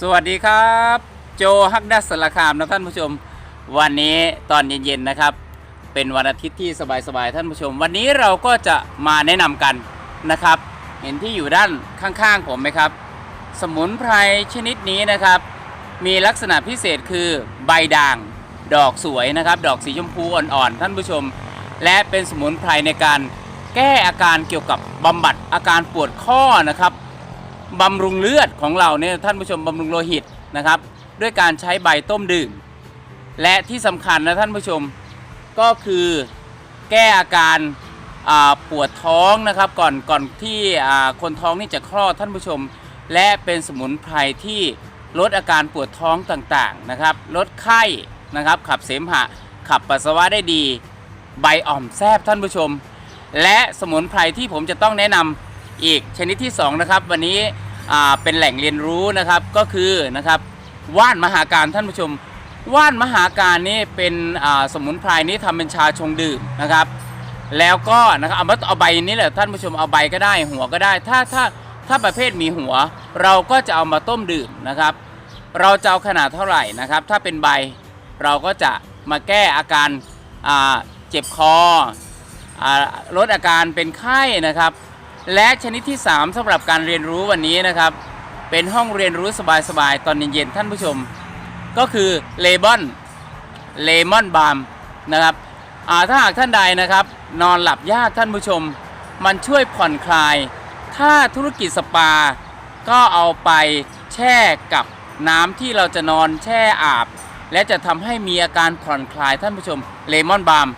สวัสดีครับ โจฮักดัสสารคามนะท่านผู้ชม วันนี้ตอนเย็นๆนะครับ เป็นวันอาทิตย์ที่สบายๆท่านผู้ชม วันนี้เราก็จะมาแนะนำกันนะครับ เห็นที่อยู่ด้านข้างๆผมไหมครับ สมุนไพรชนิดนี้นะครับ มีลักษณะพิเศษคือใบด่าง ดอกสวยนะครับ ดอกสีชมพูอ่อนๆท่านผู้ชม และเป็นสมุนไพรในการแก้อาการเกี่ยวกับบำบัดอาการปวดข้อนะครับ บำรุงเลือดของเราเนี่ยท่านผู้ชมบำรุงโลหิตนะครับ ด้วยการใช้ใบต้มดื่ม และที่สำคัญนะท่านผู้ชมก็คือแก้อาการปวดท้องนะครับก่อนก่อนที่คนท้องนี่จะคลอดท่านผู้ชม และเป็นสมุนไพรที่ลดอาการปวดท้องต่างๆนะครับลดไข้นะครับขับเสมหะ ขับปัสสาวะได้ดี ใบอ่อมแซบท่านผู้ชม และสมุนไพรที่ผมจะต้องแนะนำ อีกชนิดที่สองนะครับวันนี้เป็นแหล่งเรียนรู้นะครับก็คือนะครับว่านมหาการท่านผู้ชม ว่านมหาการนี่เป็นสมุนไพรนี้ทำเป็นชาชงดื่มนะครับ แล้วก็นะครับเอาเอาใบนี้แหละท่านผู้ชมเอาใบก็ได้หัวก็ได้ ถ้าถ้าถ้าประเภทมีหัว เราก็จะเอามาต้มดื่มนะครับ เราจะเอาขนาดเท่าไหร่นะครับ ถ้าเป็นใบเราก็จะมาแก้อาการเจ็บคออลดอาการเป็นไข้นะครับ และชนิดที่ 3สำหรับการเรียนรู้วันนี้นะครับ เป็นห้องเรียนรู้สบายๆ ตอนเย็นๆท่านผู้ชม ก็คือเลบอนเลมอนบาล์มนะครับถ้าหากท่านใดนะครับ นอนหลับยากท่านผู้ชม มันช่วยผ่อนคลาย ถ้าธุรกิจสปา ก็เอาไปแช่กับน้ำที่เราจะนอนแช่อาบ และจะทำให้มีอาการผ่อนคลายท่านผู้ชมเลมอนบาล์ม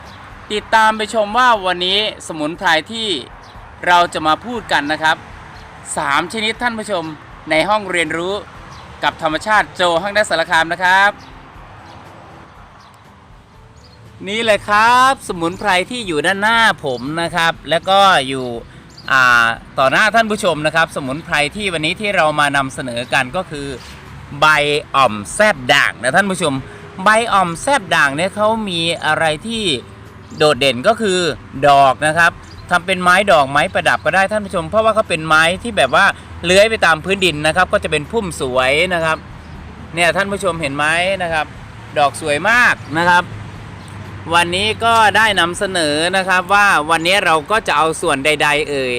ติดตามไปชมว่าวันนี้สมุนไพรที่ เราจะมาพูดกันนะครับ3ชนิดท่านผู้ชมในห้องเรียนรู้กับธรรมชาติโจห้างดัสสารคามนะครับ นี่เลยครับ สมุนไพรที่อยู่ด้านหน้าผมนะครับ แล้วก็อยู่ต่อหน้าท่านผู้ชมนะครับ สมุนไพรที่วันนี้ที่เรามานำเสนอกันก็คือ ใบอ่อมแซบด่างนะท่านผู้ชม ใบอ่อมแซบด่างเนี่ยเขามีอะไรที่โดดเด่นก็คือดอกนะครับ ทำเป็นไม้ดอกไม้ประดับก็ได้ท่านผู้ชม เพราะว่าเขาเป็นไม้ที่แบบว่าเลื้อยไปตามพื้นดินนะครับ ก็จะเป็นพุ่มสวยนะครับ เนี่ยท่านผู้ชมเห็นไหมนะครับ ดอกสวยมากนะครับ วันนี้ก็ได้นำเสนอนะครับว่าวันนี้เราก็จะเอาส่วนใด ๆ เอ่ย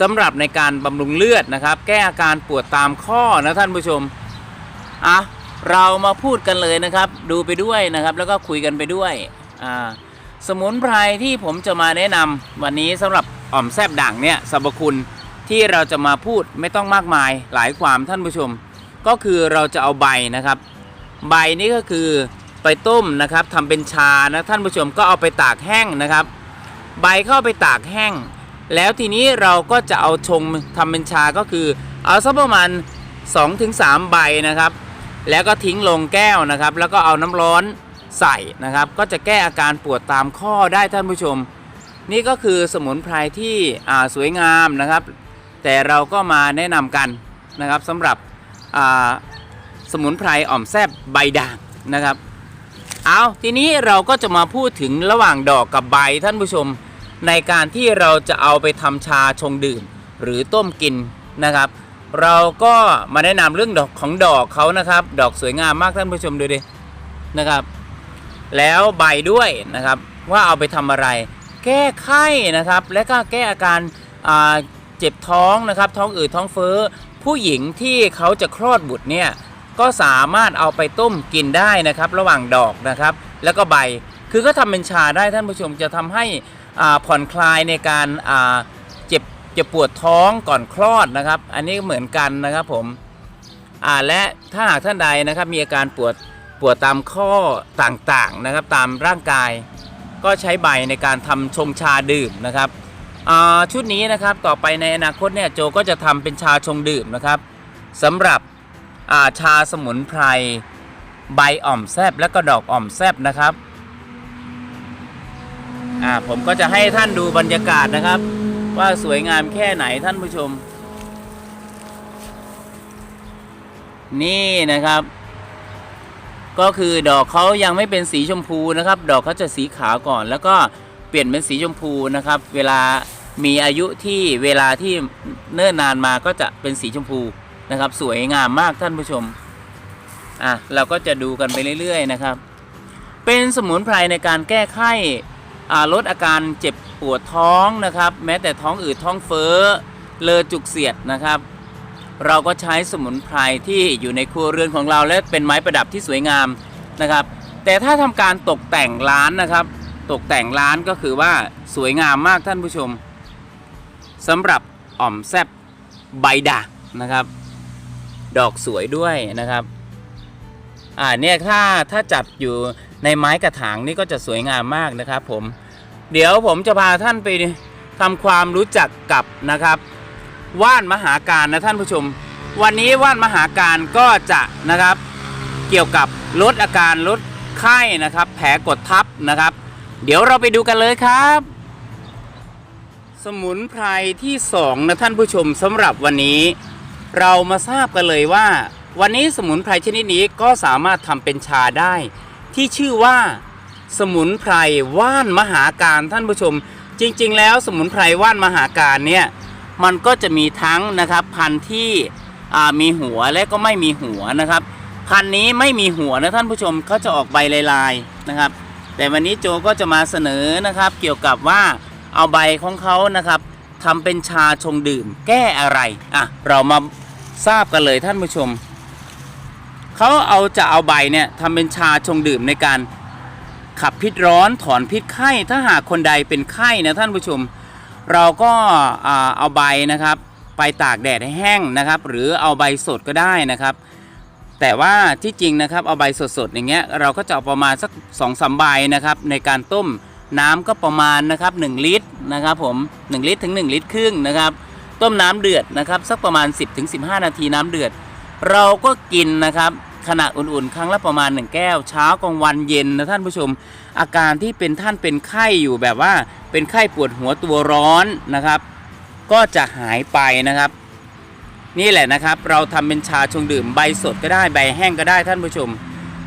สำหรับในการบำรุงเลือดนะครับ แก้อาการปวดตามข้อนะท่านผู้ชมอะเรามาพูดกันเลยนะครับ ดูไปด้วยนะครับ แล้วก็คุยกันไปด้วยอ่า สมุนไพรที่ผมจะมาแนะนำวันนี้สำหรับอ่อมแซบด่างเนี่ยสรรพคุณที่เราจะมาพูดไม่ต้องมากมายหลายความท่านผู้ชม ก็คือเราจะเอาใบนะครับ ใบนี้ก็คือไปต้มนะครับทำเป็นชานะท่านผู้ชมก็เอาไปตากแห้งนะครับ ใบเข้าไปตากแห้ง แล้วทีนี้เราก็จะเอาชงทำเป็นชาก็คือ เอาสักประมาณ 2-3 ใบนะครับ แล้วก็ทิ้งลงแก้วนะครับ แล้วก็เอาน้ำร้อน ใส่นะครับ ก็จะแก้อาการปวดตามข้อได้ท่านผู้ชม นี่ก็คือสมุนไพรที่สวยงามนะครับ แต่เราก็มาแนะนำกันนะครับสำหรับสมุนไพรอ่อมแซบใบด่างนะครับ เอาทีนี้เราก็จะมาพูดถึงระหว่างดอกกับใบท่านผู้ชม ในการที่เราจะเอาไปทำชาชงดื่ม หรือต้มกินนะครับ เราก็มาแนะนำเรื่องดอกของดอกเขานะครับ ดอกสวยงามมากท่านผู้ชมดูดินะครับ แล้วใบด้วยนะครับ ว่าเอาไปทำอะไร แก้ไข้นะครับ และก็แก้อาการเจ็บท้องนะครับ ท้องอืดท้องเฟ้อ ผู้หญิงที่เขาจะคลอดบุตรเนี่ยก็สามารถเอาไปต้มกินได้นะครับ ระหว่างดอกนะครับ แล้วก็ใบคือก็ทำเป็นชาได้ท่านผู้ชมจะทำให้ผ่อนคลายในการเจ็บเจ็บปวดท้องก่อนคลอดนะครับ อันนี้เหมือนกันนะครับผมและถ้าหากท่านใดนะครับมีอาการปวด ปวดตามข้อต่างๆนะครับตามร่างกาย ก็ใช้ใบในการทำชงชาดื่มนะครับชุดนี้นะครับต่อไปในอนาคตเนี่ยโจก็จะทำเป็นชาชงดื่มนะครับสำหรับาชาสมุนไพรใบอ่อมแซบและก็ดอกอ่อมแซบนะครับอ่าผมก็จะให้ท่านดูบรรยากาศนะครับ ว่าสวยงามแค่ไหนท่านผู้ชม นี่นะครับ ก็คือดอกเขายังไม่เป็นสีชมพูนะครับ ดอกเขาจะสีขาวก่อน แล้วก็เปลี่ยนเป็นสีชมพูนะครับ เวลามีอายุที่เวลาที่เนิ่นนานมาก็จะเป็นสีชมพูนะครับ สวยงามมากท่านผู้ชมอะเราก็จะดูกันไปเรื่อยๆนะครับ เป็นสมุนไพรในการแก้ไข้ลดอาการเจ็บปวดท้องนะครับ แม้แต่ท้องอืดท้องเฟ้อเลอจุกเสียดนะครับ เราก็ใช้สมุนไพรที่อยู่ในครัวเรือนของเราและเป็นไม้ประดับที่สวยงามนะครับ แต่ถ้าทำการตกแต่งร้านนะครับ ตกแต่งร้านก็คือว่าสวยงามมากท่านผู้ชมสำหรับอ่อมแซบใบด่างนะครับ ดอกสวยด้วยนะครับอ่าเนี่ยถ้าถ้าจัดอยู่ในไม้กระถางนี่ก็จะสวยงามมากนะครับ ผม เดี๋ยวผมจะพาท่านไปทำความรู้จักกับนะครับ ว่านมหาการนะท่านผู้ชม วันนี้ว่านมหาการก็จะนะครับเกี่ยวกับลดอาการลดไข้นะครับ แผลกดทับนะครับ เดี๋ยวเราไปดูกันเลยครับ สมุนไพรที่สองนะท่านผู้ชมสำหรับวันนี้ เรามาทราบกันเลยว่า วันนี้สมุนไพรชนิดนี้ก็สามารถทำเป็นชาได้ ที่ชื่อว่าสมุนไพรว่านมหาการท่านผู้ชม จริง ๆ แล้วสมุนไพรว่านมหาการเนี่ย มันก็จะมีทั้งนะครับพันธุ์ที่มีหัวและก็ไม่มีหัวนะครับ พันธุ์นี้ไม่มีหัวนะท่านผู้ชมเขาจะออกใบลายๆนะครับ แต่วันนี้โจก็จะมาเสนอนะครับ เกี่ยวกับว่าเอาใบของเขานะครับทำเป็นชาชงดื่มแก้อะไรอะเรามาทราบกันเลยท่านผู้ชมเขาเอาจะเอาใบเนี่ยทำเป็นชาชงดื่มในการขับพิษร้อนถอนพิษไข้ถ้าหากคนใดเป็นไข้นะท่านผู้ชม เราก็เอาใบนะครับ ไปตากแดดให้แห้งนะครับ หรือเอาใบสดก็ได้นะครับ แต่ว่าที่จริงนะครับเอาใบสดๆอย่างเงี้ยเราก็จะเอาประมาณสัก2อสใบนะครับ ในการต้มน้ำก็ประมาณนะครับ 1 ลิตรนะครับ ผม 1 ลิตรถึง 1 ลิตรครึ่งนะครับ ต้มน้ำเดือดนะครับ สักประมาณ 10-15 นาทีน้ำเดือด เราก็กินนะครับ ขณะอุ่นๆ ครั้งละประมาณ 1 แก้ว เช้ากลางวันเย็นนะท่านผู้ชม อาการที่เป็นท่านเป็นไข้อยู่แบบว่าเป็นไข้ปวดหัวตัวร้อนนะครับ ก็จะหายไปนะครับ นี่แหละนะครับ เราทำเป็นชาชงดื่มใบสดก็ได้ใบแห้งก็ได้ท่านผู้ชม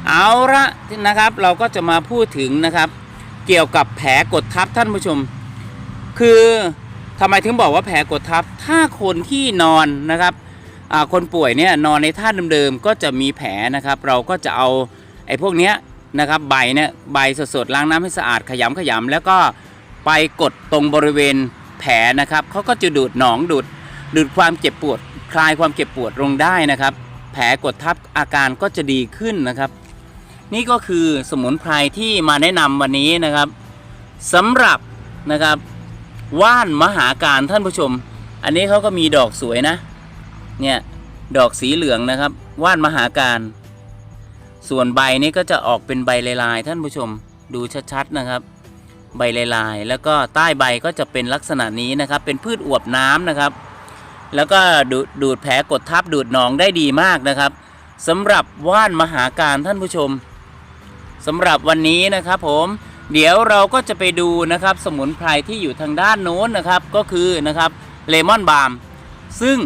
เอาละนะครับเราก็จะมาพูดถึงนะครับ เกี่ยวกับแผลกดทับท่านผู้ชม คือทำไมถึงบอกว่าแผลกดทับถ้าคนที่นอนนะครับ คนป่วยเนี่ยนอนในท่าเดิมๆก็จะมีแผลนะครับ เราก็จะเอาไอ้พวกเนี้ยนะครับใบเนี่ยใบสดๆล้างน้ำให้สะอาดขยำขยำแล้วก็ไปกดตรงบริเวณแผลนะครับเขาก็จะดูดหนองดูดดูดความเจ็บปวด คลายความเจ็บปวดลงได้นะครับ แผลกดทับอาการก็จะดีขึ้นนะครับ นี่ก็คือสมุนไพรที่มาแนะนำวันนี้นะครับสำหรับนะครับว่านมหาการท่านผู้ชม อันนี้เขาก็มีดอกสวยนะ เนี่ยดอกสีเหลืองนะครับว่านมหาการ ส่วนใบนี้ก็จะออกเป็นใบลายๆ ท่านผู้ชมดูชัดๆนะครับ ใบลายๆ แล้วก็ใต้ใบก็จะเป็นลักษณะนี้นะครับ เป็นพืชอวบน้ำนะครับ แล้วก็ดูดดูดแผลกดทับดูดหนองได้ดีมากนะครับสำหรับว่านมหาการท่านผู้ชมสำหรับวันนี้นะครับผมเดี๋ยวเราก็จะไปดูนะครับสมุนไพรที่อยู่ทางด้านโน้นนะครับก็คือนะครับเลมอนบาล์มซึ่ง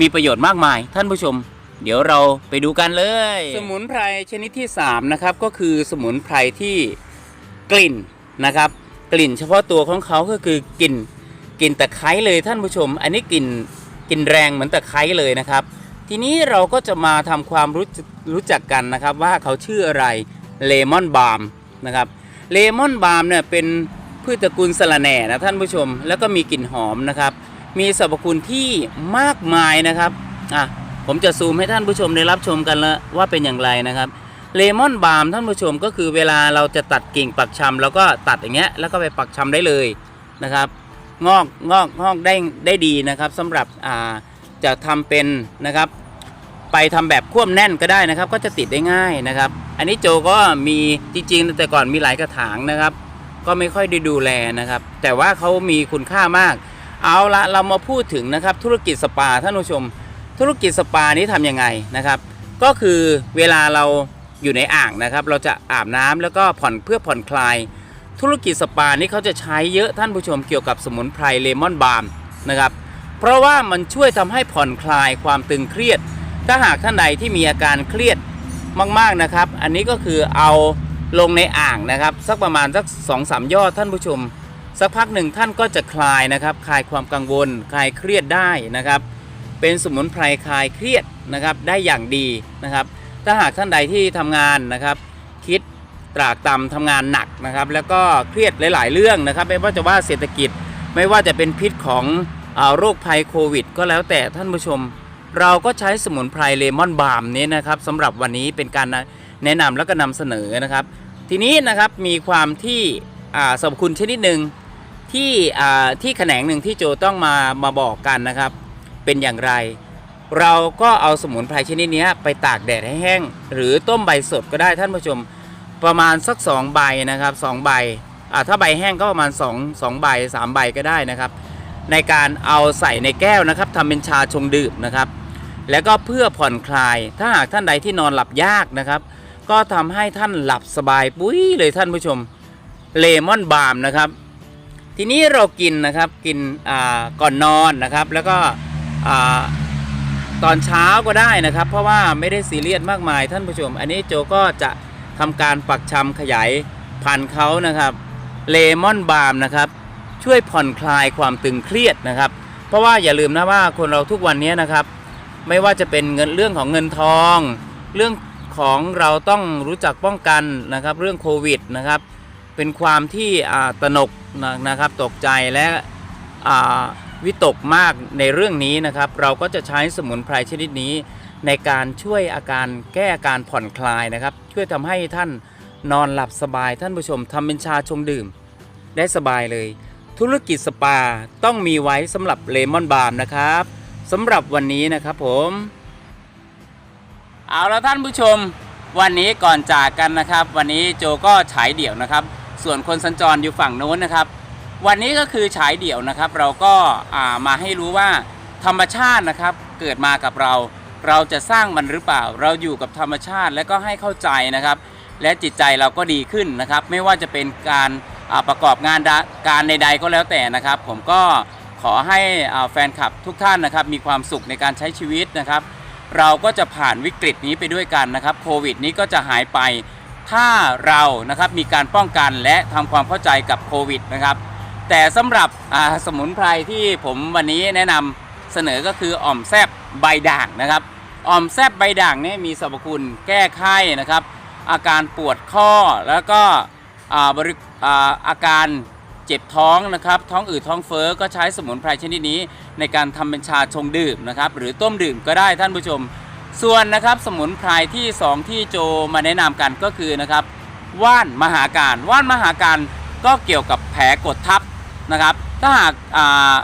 มีประโยชน์มากมาย ท่านผู้ชม เดี๋ยวเราไปดูกันเลย สมุนไพรชนิดที่ 3 นะครับ ก็คือสมุนไพรที่กลิ่นนะครับ กลิ่นเฉพาะตัวของเขาก็คือกลิ่นกลิ่นตะไคร้เลยท่านผู้ชม อันนี้กลิ่นกลิ่นแรงเหมือนตะไคร้เลยนะครับ ทีนี้เราก็จะมาทำความรู้จักรู้จักกันนะครับว่าเขาชื่ออะไรเลมอนบาล์มนะครับเลมอนบาล์มเนี่ยเป็นพืชตระกูลสะระแหน่นะท่านผู้ชม แล้วก็มีกลิ่นหอมนะครับ มีสรรพคุณที่มากมายนะครับอะผมจะซูมให้ท่านผู้ชมได้รับชมกันแล้วว่าเป็นอย่างไรนะครับเลมอนบาล์มท่านผู้ชมก็คือเวลาเราจะตัดกิ่งปักชำแล้วก็ตัดอย่างเงี้ยแล้วก็ไปปักชำได้เลยนะครับ งอกงอกงอกได้ได้ดีนะครับสำหรับอ่าจะทำเป็นนะครับ ไปทำแบบควบแน่นก็ได้นะครับ ก็จะติดได้ง่ายนะครับ อันนี้โจก็มีจริงๆแต่ก่อนมีหลายกระถางนะครับ ก็ไม่ค่อยได้ดูแลนะครับ แต่ว่าเขามีคุณค่ามาก เอาละเรามาพูดถึงนะครับธุรกิจสปาท่านผู้ชม ธุรกิจสปานี้ทำยังไงนะครับ ก็คือเวลาเราอยู่ในอ่างนะครับ เราจะอาบน้ำแล้วก็ผ่อนเพื่อผ่อนคลาย ธุรกิจสปานี้เขาจะใช้เยอะท่านผู้ชมเกี่ยวกับสมุนไพรเลมอนบาล์มนะครับ เพราะว่ามันช่วยทำให้ผ่อนคลายความตึงเครียด ถ้าหากท่านใดที่มีอาการเครียดมากๆนะครับ อันนี้ก็คือเอาลงในอ่างนะครับ สักประมาณสักสองสามยอดท่านผู้ชม สักพักหนึ่งท่านก็จะคลายนะครับ คลายความกังวล คลายเครียดได้นะครับ เป็นสมุนไพรคลายเครียดนะครับได้อย่างดีนะครับ ถ้าหากท่านใดที่ทำงานนะครับ คิดตรากตรำทำงานหนักนะครับ แล้วก็เครียดหลาย ๆ เรื่องนะครับ ไม่ว่าจะว่าเศรษฐกิจไม่ว่าจะเป็นพิษของอาโรคภัยโควิด ก็แล้วแต่ท่านผู้ชม เราก็ใช้สมุนไพรเลมอนบาล์มนี้นะครับสำหรับวันนี้เป็นการแนะนำแล้วก็นำเสนอนะครับ ทีนี้นะครับมีความที่อ่าสรรพคุณชนิดหนึ่ง ที่ที่แขนงหนึ่งที่โจต้องมามาบอกกันนะครับ เป็นอย่างไร เราก็เอาสมุนไพรชนิดนี้ไปตากแดดให้แห้ง หรือต้มใบสดก็ได้ท่านผู้ชมประมาณสัก 2 ใบนะครับ2ใบถ้าใบแห้งก็ประมาณ2 2ใบ3ใบก็ได้นะครับ ในการเอาใส่ในแก้วนะครับทำเป็นชาชงดื่มนะครับ แล้วก็เพื่อผ่อนคลายถ้าหากท่านใดที่นอนหลับยากนะครับ ก็ทำให้ท่านหลับสบายปุ้ยเลยท่านผู้ชมเลมอนบาล์มนะครับ ทีนี้เรากินนะครับกินก่อนนอนนะครับ แล้วก็ตอนเช้าก็ได้นะครับ เพราะว่าไม่ได้ซีเรียสมากมายท่านผู้ชม อันนี้โจก็จะทำการปักชำขยายพันธุ์เขานะครับเลมอนบาล์มนะครับ ช่วยผ่อนคลายความตึงเครียดนะครับ เพราะว่าอย่าลืมนะว่าคนเราทุกวันนี้นะครับ ไม่ว่าจะเป็นเงินเรื่องของเงินทอง เรื่องของเราต้องรู้จักป้องกันนะครับ เรื่องโควิดนะครับ เป็นความที่ตนกนะนะครับตกใจและวิตกมากในเรื่องนี้นะครับ เราก็จะใช้สมุนไพรชนิดนี้ในการช่วยอาการแก้อาการผ่อนคลายนะครับ ช่วยทำให้ท่านนอนหลับสบายท่านผู้ชมทำเป็นชาชงดื่ม ได้สบายเลย ธุรกิจสปาต้องมีไว้สำหรับเลมอนบาร์มนะครับสำหรับวันนี้นะครับผม เอาละท่านผู้ชม วันนี้ก่อนจากกันนะครับ วันนี้โจก็ฉายเดี่ยวนะครับ ส่วนคนสัญจรอยู่ฝั่งโน้นนะครับ วันนี้ก็คือฉายเดี่ยวนะครับ เราก็ามาให้รู้ว่าธรรมชาตินะครับเกิดมากับเรา เราจะสร้างมันหรือเปล่า เราอยู่กับธรรมชาติและก็ให้เข้าใจนะครับ และจิตใจเราก็ดีขึ้นนะครับ ไม่ว่าจะเป็นการาประกอบงานการใดๆก็แล้วแต่นะครับ ผมก็ขอให้แฟนคลับทุกท่านนะครับ มีความสุขในการใช้ชีวิตนะครับ เราก็จะผ่านวิกฤตนี้ไปด้วยกันนะครับโควิดนี้ก็จะหายไป ถ้าเรานะครับมีการป้องกันและทำความเข้าใจกับโควิดนะครับ แต่สำหรับสมุนไพรที่ผมวันนี้แนะนำเสนอก็คืออ่อมแซบใบด่างนะครับอ่อมแซบใบด่างนี่มีสรรพคุณแก้ไข้นะครับ อาการปวดข้อแล้วก็บริอาอาการเจ็บท้องนะครับ ท้องอืดท้องเฟ้อก็ใช้สมุนไพรชนิดนี้ ในการทำเป็นชาชงดื่มนะครับ หรือต้มดื่มก็ได้ท่านผู้ชม ส่วนนะครับสมุนไพรที่ 2 ที่โจมาแนะนำกันก็คือนะครับว่านมหาการว่านมหาการก็เกี่ยวกับแผลกดทับนะครับ ถ้าหากา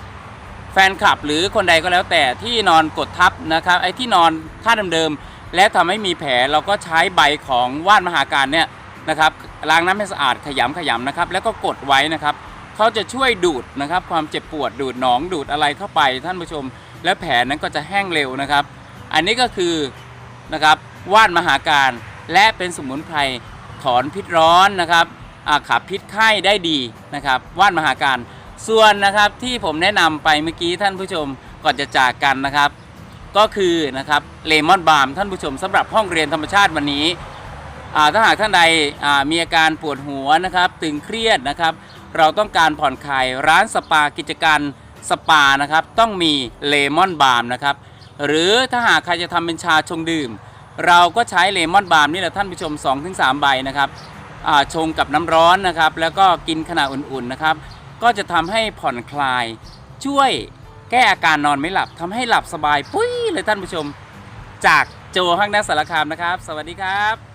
แฟนคลับหรือคนใดก็แล้วแต่ที่นอนกดทับนะครับไอ้ที่นอนท่าเดิมๆและทำให้มีแผลเราก็ใช้ใบของว่านมหาการเนี่ยนะครับล้างน้ำให้สะอาดขยำขยำนะครับ แล้วก็กดไว้นะครับเขาจะช่วยดูดนะครับ ความเจ็บปวดดูดหนองดูดอะไรเข้าไปท่านผู้ชม และแผลนั้นก็จะแห้งเร็วนะครับ อันนี้ก็คือนะครับว่านมหาการและเป็นสมุนไพรถอนพิษร้อนนะครับขับพิษไข้ได้ดีนะครับว่านมหาการ ส่วนนะครับที่ผมแนะนำไปเมื่อกี้ท่านผู้ชมก่อนจะจากกันนะครับ ก็คือนะครับเลมอนบาล์มท่านผู้ชมสำหรับห้องเรียนธรรมชาติวันนี้ถ้าหากท่านใดมีอาการปวดหัวนะครับตึงเครียดนะครับ เราต้องการผ่อนคลายร้านสปากิจการสปานะครับต้องมีเลมอนบาล์มนะครับ หรือถ้าหากใครจะทำเป็นชาชงดื่ม เราก็ใช้เลมอนบาล์มนี่แหละท่านผู้ชม 2-3 ใบนะครับชงกับน้ำร้อนนะครับ แล้วก็กินขณะอุ่นๆนะครับ ก็จะทำให้ผ่อนคลาย ช่วยแก้อาการนอนไม่หลับทำให้หลับสบาย ปุ้ยเลยท่านผู้ชม จากโจห้างนักสารคามนะครับ สวัสดีครับ